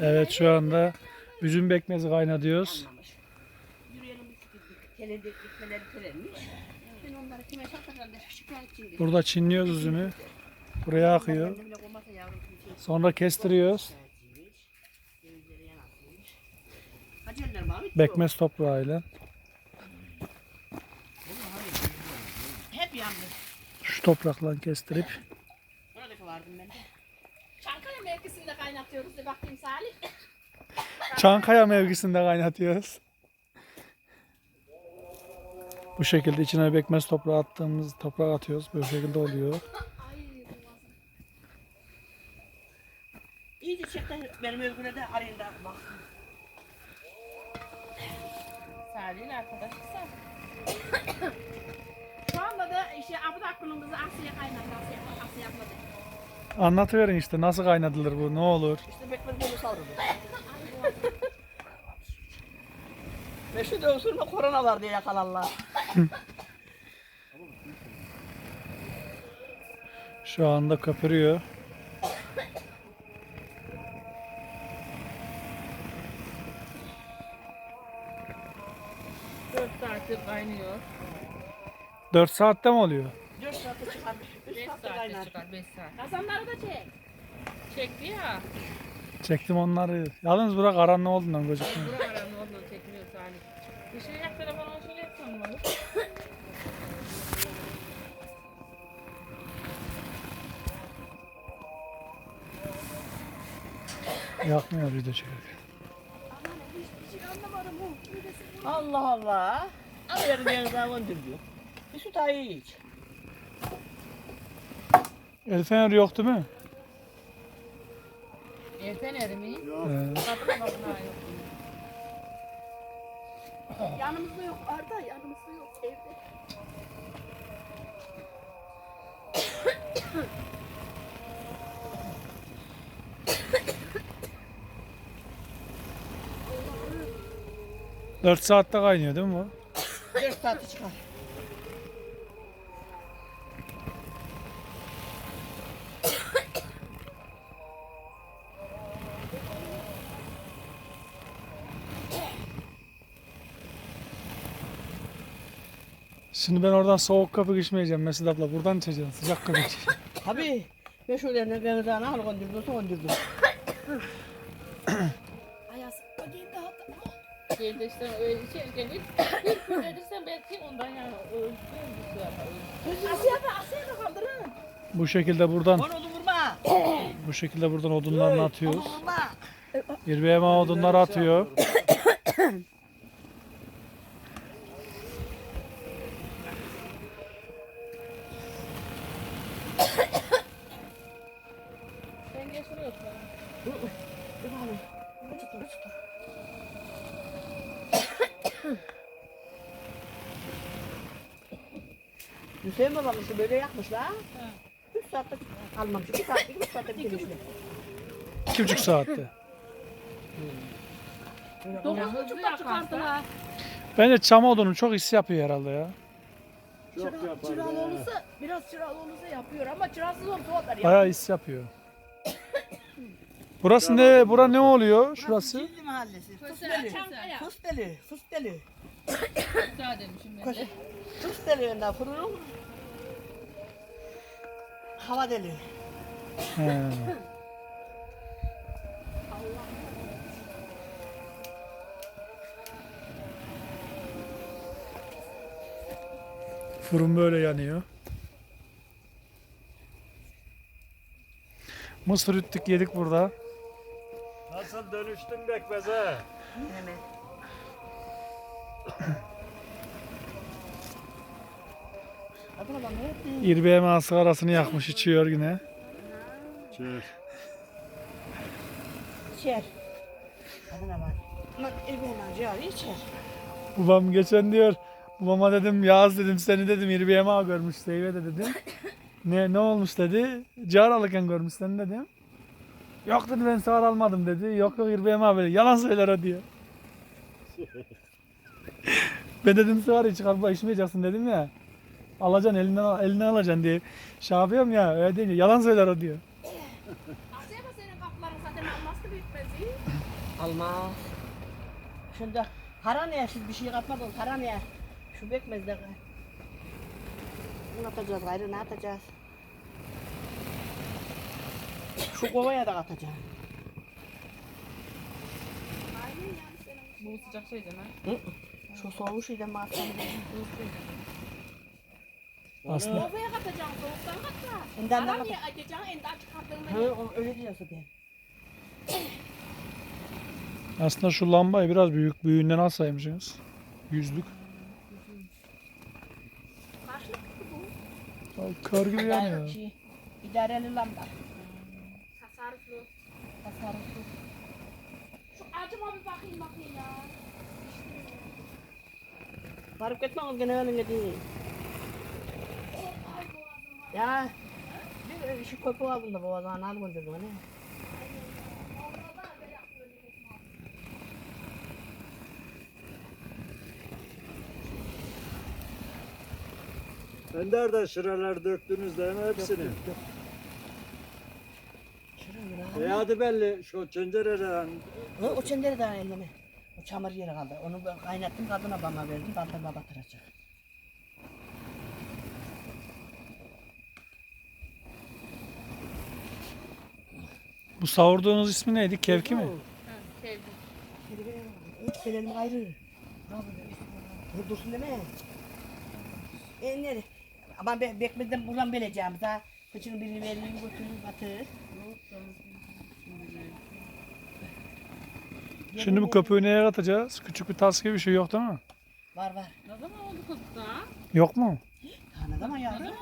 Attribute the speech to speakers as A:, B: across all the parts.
A: Evet şu anda üzüm bekmezi kaynatıyoruz. Burada çinliyoruz üzümü. Buraya akıyor.
B: Kimse
A: Sonra kestiriyoruz. Bekmez toprağıyla.
B: Hep yandı.
A: Şu toprakla kestirip.
B: Buradaki vardım ben de.
C: Çankaya mevkisinde kaynatıyoruz de bakayım Salih.
A: Çankaya mevkisinde kaynatıyoruz. Bu şekilde içine bekmez toprağı attığımız toprak atıyoruz. Böyle şekilde oluyor.
B: İyice çek de benim özgüne de arayın da bak.
C: Salih'in arkadaşı Salih. Şu anda da işte Abu Dakku'nun kızı Asya kaynadı. Asya, Asya yapmadı.
A: Anlatıverin işte nasıl kaynatılır bu ne olur.
B: İşte bekmez bunu savruldu. Meşhur de usulüne korona var diye yakalarlar.
A: Şu anda köpürüyor.
C: Dört saattir kaynıyor.
A: 4 saatte mi oluyor?
B: 4 saatte çıkarmış. 3
C: Beş
B: saatte
C: saatte
B: kaynar.
C: çıkar, beş saat. Kazanları da çek. Çekti ya.
A: Çektim onları. Yalnız bura karanlık olduğundan gözükmüyor.
C: Bura aranın olduğunu çekmiyor Salih. Bir şey yak telefonu şöyle yapsam olur.
A: Yakmıyor video çekerken.
B: Allah Allah. Alıverin beni daha gönderdi. Bir su daha iç.
A: El fener yok değil mi?
C: Erten erimi.
A: Ee,
C: Kapına bakma yok.
B: Yanımızda yok Arda yanımızda yok evde.
A: Dört saatte kaynıyor değil mi bu?
B: 4 saatte çıkar.
A: Şimdi ben oradan soğuk kapı içmeyeceğim Mesut abla. Buradan içeceğim. Sıcak kapı içeceğim.
B: Tabii. Meşhulerini denizden al su gönderdi.
C: Ayaz. Ödeyin daha da. Şeyde işte öyle içerken ilk bir gün edirsen belki ondan yani ölçüyor bir yapar.
B: Asya da Asya da kaldırın.
A: Bu şekilde buradan
B: Onu onu vurma.
A: bu şekilde buradan odunlarını atıyoruz.
B: Onu vurma.
A: İrbeyema odunları atıyor.
B: Hüseyin babam işte böyle yapmışlar. 3 saatte kalmamış. 2 saatte 2 saatte bitirmişler.
A: İki buçuk saatte.
C: Dokuz buçukta çıkardılar.
A: Bence çam odunu çok his yapıyor herhalde ya.
C: Çıralı olursa biraz çıralı olursa yapıyor ama çırasız olursa o kadar yapıyor.
A: Bayağı his yapıyor. Burası ne? Bura ne oluyor? Şurası?
B: Cildi mahallesi.
C: Çankaya.
B: Fısteli. Fısteli.
C: Müsaade demişim ben de.
B: Fırın. Hava deli.
A: He. Fırın böyle yanıyor. Mısır üttük yedik burada.
D: Nasıl dönüştün bekmeze?
B: Yaptın?
A: İrbeğime sigarasını yakmış içiyor yine.
D: Çür.
B: İçer. Adına bak. Bak elbette ciğer içer.
A: Babam geçen diyor. Babama dedim Yağız dedim seni dedim İrbeğime görmüş Seyve de dedim. Ne ne olmuş dedi. Car alırken görmüş seni dedim. Yok dedi ben sigara almadım dedi. Yok yok İrbeğime böyle yalan söyler o diyor. ben dedim sigara çıkarıp içmeyeceksin dedim ya. Alacaksın elinden, eline alacaksın diye. Şey yapıyorum ya öyle deyince yalan söyler o diyor.
C: Bu senin kapıların zaten almazdı bitmez iyi.
B: Almaz. Şimdi haraneye siz bir şey katmadınız haraneye. Şu bekmezde. Ne atacağız gayrı ne atacağız? Şu kovaya da atacağım.
E: Bu sıcak şey deme.
B: Şu soğumuş ile mahzen.
A: Aslında
C: Ovaya katacaksın soğuktan katla.
B: Ondan ne
C: Aram
B: kadar?
C: ya açacaksın enden çıkarttığında.
B: Hı, o öyle diyorsa ben.
A: aslında şu lambayı biraz büyük büyüğünden alsaymışsınız. Yüzlük. Ay, Kar gibi yanıyor.
B: Şey, idareli lamba.
C: Tasarruflu.
B: Tasarruflu.
C: Şu acıma bir bakayım bakayım ya.
B: Fark etmez gene önüne değil. Ya bir şu köpüğü aldım da boğazına al gönderdin hani.
D: Ender de şıralar döktünüz değil mi hepsini? E hadi belli şu çencereden
B: O, o çenderi daha elleme. O çamur yeri kaldı. Onu ben kaynattım kadına bana verdim. Baltama batıracak.
A: Bu savurduğunuz ismi neydi? Kevki mi?
E: Sevdim.
B: Evet, Selenim ayrı. Dur dursun deme. E nere? Ama be, bekmeden buradan beleceğim. Daha fıçının birini verin götürün batır.
A: Şimdi bu köpüğü neye katacağız? Küçük bir tas gibi bir şey yok değil mi?
B: Var var.
E: Ne zaman oldu kız daha?
A: Yok mu?
B: Ha ne zaman yavrum?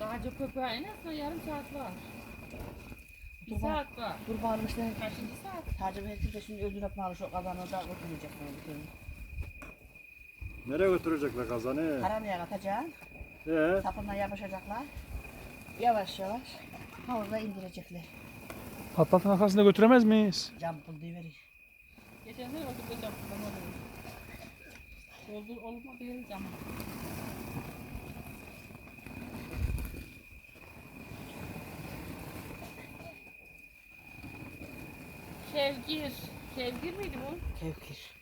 E: Daha çok köpeğe en azından yarım saat var. Bir
B: bak.
E: saat var.
B: Dur bağırmış işte.
E: Kaçıncı saat?
B: Tacı belki de şimdi öldürüp almış o kazanı da götürecek bana bir türlü.
D: Nereye götürecekler kazanı?
B: Karanlığa atacaksın.
D: Ee,
B: Sapından yapışacaklar. Yavaş yavaş havuza indirecekler.
A: Patlatın arkasında götüremez miyiz?
B: Cam pul verir.
E: Geçen sene oldu kocam. Oldu olma değil zaman. Şevgir. Şevgir miydi bu?
B: Kevkir.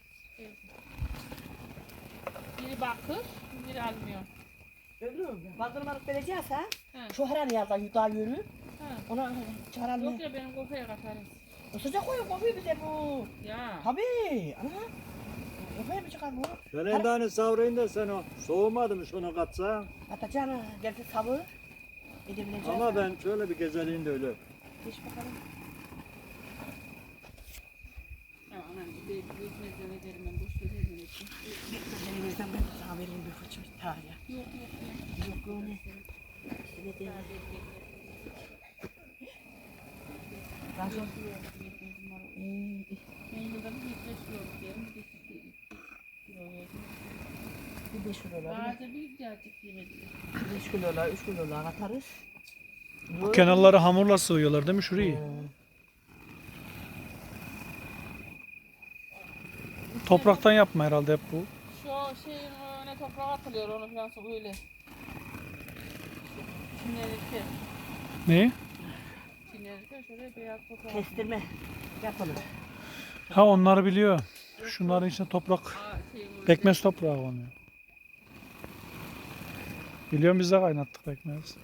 E: Biri bakır, biri almıyor.
B: Bandırmalık vereceğiz ha?
E: He.
B: Şu herhalde yazdan yudağa yürü.
E: Ha.
B: Ona çağıran
E: Yok ya benim kafaya katarız.
B: O sıcak koyuyor kokuyor bize bu.
E: Ya.
B: Tabii. Ana. Kafaya mı çıkar bu?
D: ben endani savrayın da sen o soğumadı mı şunu katsa?
B: Atacağını gelse sabır. Edebileceğiz.
D: Ama ben şöyle bir gezeleyim de öyle.
B: Geç bakalım.
E: Ya anam bir de büyük mezene derim ben boş verir miyim?
B: Benim yüzden ben sana vereyim bir fırça. Ta ya.
E: Yok yok yok.
B: Yok o ne? Ne diyeyim? Ben şu... Hmm,
E: Ben yılda bir beş
B: kilolar.
E: Bazen bir birazcık yemedim.
B: Bir beş kilolar, üç kilolar atarız.
A: Bu kenarları hamurla sığıyorlar değil mi şurayı?
B: Hmm.
A: Topraktan yapma herhalde hep bu.
E: Şu şeyin toprağa atılıyor onu falan su böyle. Çinlenirken.
A: Neyi?
E: Çinlenirken şöyle beyaz toprağa
B: Kestirme yapılır.
A: Ha onları biliyor. Şunların içine toprak,
E: Aa, şey,
A: pekmez toprağı konuyor. Biliyorum biz de kaynattık pekmez.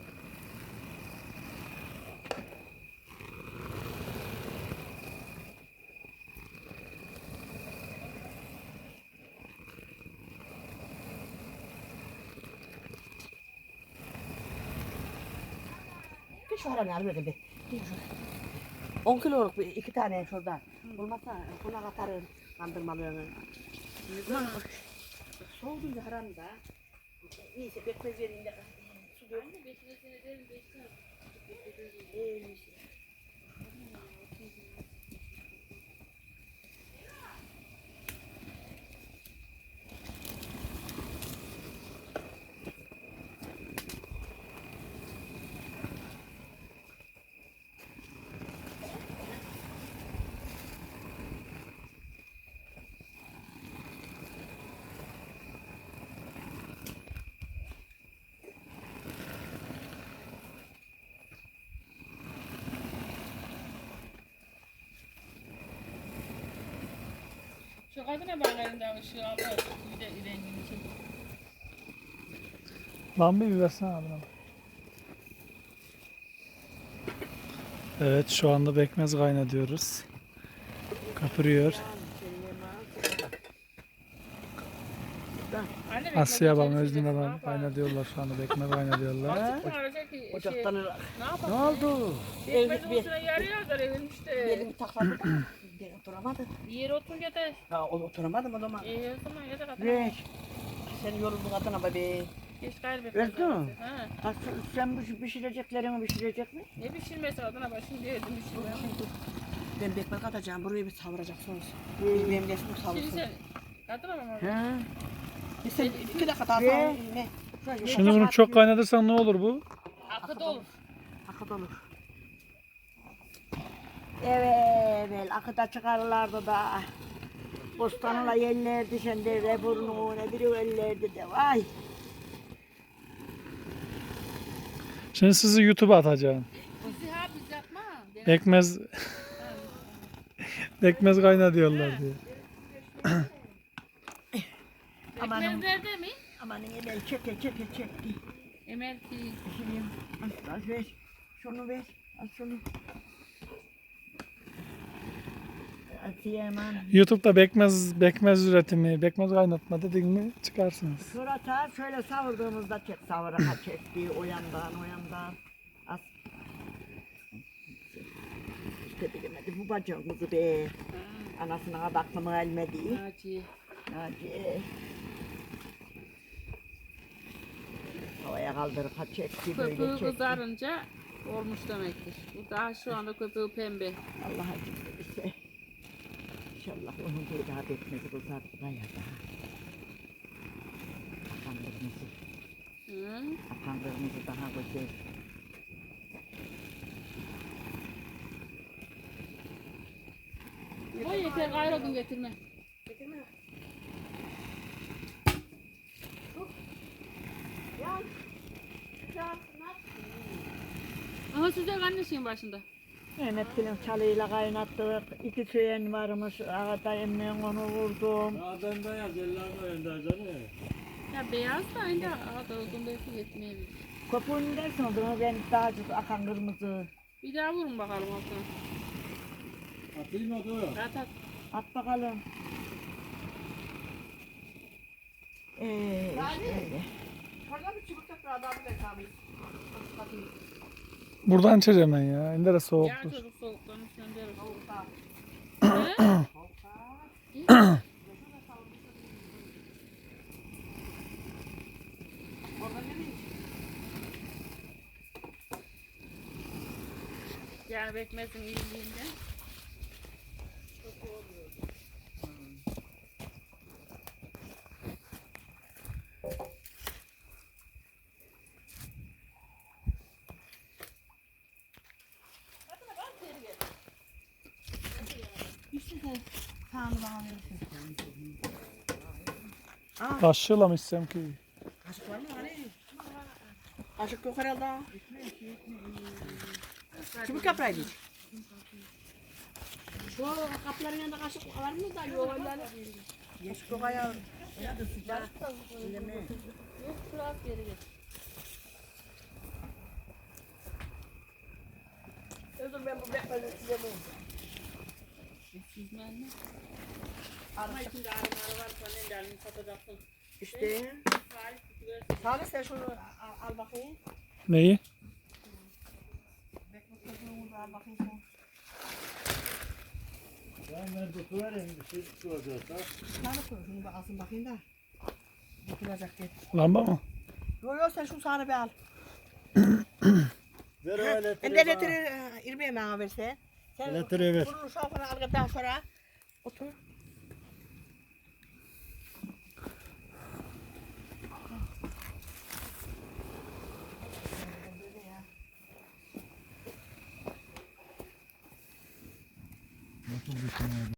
B: Almadım be. Bir şu. 10 kiloluk bir iki tane şuradan. Olmazsa buna katarım kandırmalığını. Ulan soğudu ya haranı da. Neyse bekmez yerinde. Su dök.
E: Anne, beşine sene derim, Şu kadına bak elinde ışığı alıyor. Bir de rengini çek.
A: Lambayı bir versene abi. bana. Evet şu anda pekmez kaynatıyoruz. Kapırıyor. Asya babam Özgün babam kaynatıyorlar şu anda pekmez kaynatıyorlar.
E: Şey,
B: Ocaktan
E: ne
D: oldu?
E: Ekmezin
B: Bir-
E: üstüne yarıyor da evin işte.
B: Belimi takladı da. Ben oturamadım.
E: Yer oturunca da
B: Ha oturamadım o zaman.
E: iyi o zaman yatak atın.
B: Reş. Sen yoruldun adına be.
E: Geç kaybet.
D: Öldü mü?
E: Ha.
D: Ha, sen- bu pişireceklerini pişirecek mi?
E: Ne pişirmesi adına başım diyedim pişirmem.
B: Ben bekmek atacağım. Burayı bir savuracak sonrası. Bir benim resmi
E: Şimdi
B: savursun.
E: sen kadına mı?
D: He.
B: Bir sen iki dakika daha savur.
A: Şimdi bunu çok kaynatırsan ne olur bu?
E: Akıt olur.
B: Akıt olur. Evet, akıta çıkarırlardı da. Bostanla yerlerdi sen de ve burnuna biri ellerdi de vay.
A: Şimdi sizi YouTube'a atacağım.
E: Yapma.
A: Pekmez Pekmez kaynatıyorlar diye.
B: Amanım.
E: Ekmez nerede mi?
B: Aman Emel çekil çekil çekil.
E: Emel ki.
B: Şimdi al ver. Şunu ver. Al şunu.
A: YouTube'da pekmez pekmez üretimi, pekmez kaynatma dedin mi çıkarsınız.
B: Surata şöyle savurduğumuzda çek savuraha çekti o yandan o yandan. As. İşte bilemedi bu bacağımızı be. Anasına kadar aklıma gelmedi.
E: Naci.
B: Naci. Havaya kaldırıp ha çekti böyle
E: Köpüğü
B: çekti.
E: kızarınca olmuş demektir. Bu daha şu anda köpüğü pembe.
B: Allah acısı İnşallah onun bir daha bekmezi kızarttı da ya da. Akan kırmızı.
E: Hı?
B: Akan kırmızı daha güzel.
E: O yeter gayrı odun getirme. Aha size annesinin başında.
B: Mehmet'in çalıyla kaynattık. İki söylen varmış. Ağada emmeğin onu vurdum.
D: Adam da yaz ellerini oyunda canım.
E: Ya beyaz da aynı aha da odun belki yetmeyebilir.
B: Kopuğunu dersin olduğunu ben daha çok akan kırmızı.
E: Bir daha vurun bakalım altına.
D: Atayım mı dur?
E: At at.
B: At bakalım. Ee, işte öyle.
A: Buradan içeceğim ben ya. Endere
E: Ya
A: soğuktur.
E: çocuk soğuktan söndürür. Yani bekmezsin iyiliğinden.
B: Sağını bana verirsin.
A: Kaşığıyla mı içsem ki?
B: Kaşık var mı? Hani? Kaşık yok herhalde. Çubuk yaprağıydı. Şu kapların yanında kaşık var mı da yok. Yeşil yok ayağı. Ya da sıcak. Bileme.
E: Yok şurası geri git.
B: Özür ben bu bekmezi silemeyim.
E: Çizmen mi? Ama içinde var sen ellerini satacaksın.
B: İşte.
E: Tarih tutuversin.
B: Salih sen şunu al, al bakayım.
A: Neyi?
B: Al bakayım.
D: Ben ben tutuvereyim bir şey tutacaksa.
B: Sağını koy şunu alsın bakayım da. Oturacak diye.
A: Lamba mı?
B: Yo yo sen şu sağını bir al.
D: Ver o elektriği
B: Ben de
D: bana.
B: elektriği irmiye bana verse. Sen
D: Elektriği ver.
B: bunun şoförü al daha sonra. Otur.